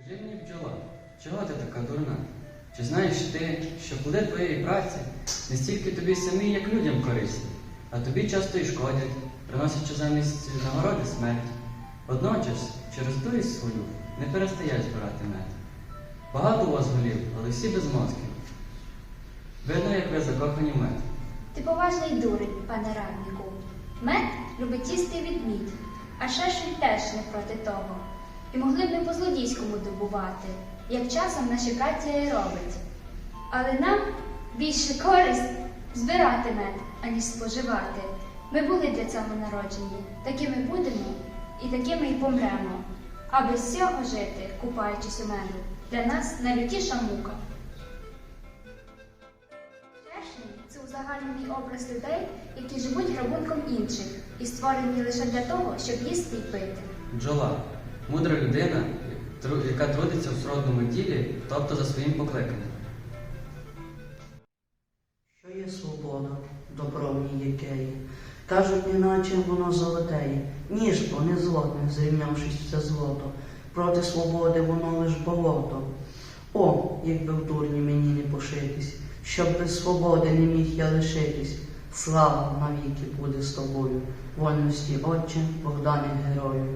Скажи мені, бджола, чого ти така дурна? Чи знаєш ти, що плоди твоєї праці не стільки тобі самі, як людям корисні, а тобі часто і шкодять, приносячи замість нагороди смерть. Водночас, через дурість свою не перестаєш збирати мед. Багато у вас голів, але всі без мозків. Видно, як ви закохані в мед. Ти поважний дурень, пане раднику. Мед любить їсти відмід, а шершень теж не проти того. І могли б ми по-злодійському добувати, як часом наші браття і робить. Але нам більше користь збирати мед, аніж споживати. Ми були для цього народжені, такими будемо і такими й помремо. А без цього жити, купаючись у меду, для нас найлютіша мука. Шершні це узагальнений образ людей, які живуть грабунком інших і створені лише для того, щоб їсти і пити. Бджола мудра людина, яка трудиться в сродному ділі, тобто за своїм покликанням. Що є свобода, добро в ній якеє? Кажуть, неначе воно золотеє, ніж бо не злотне, зрівнявшись все злото. Проти свободи воно лиш болото. О, якби в дурні мені не пошитись, щоб без свободи не міг я лишитись. Слава навіки буде з тобою, вольності, Отче, Богдане герою.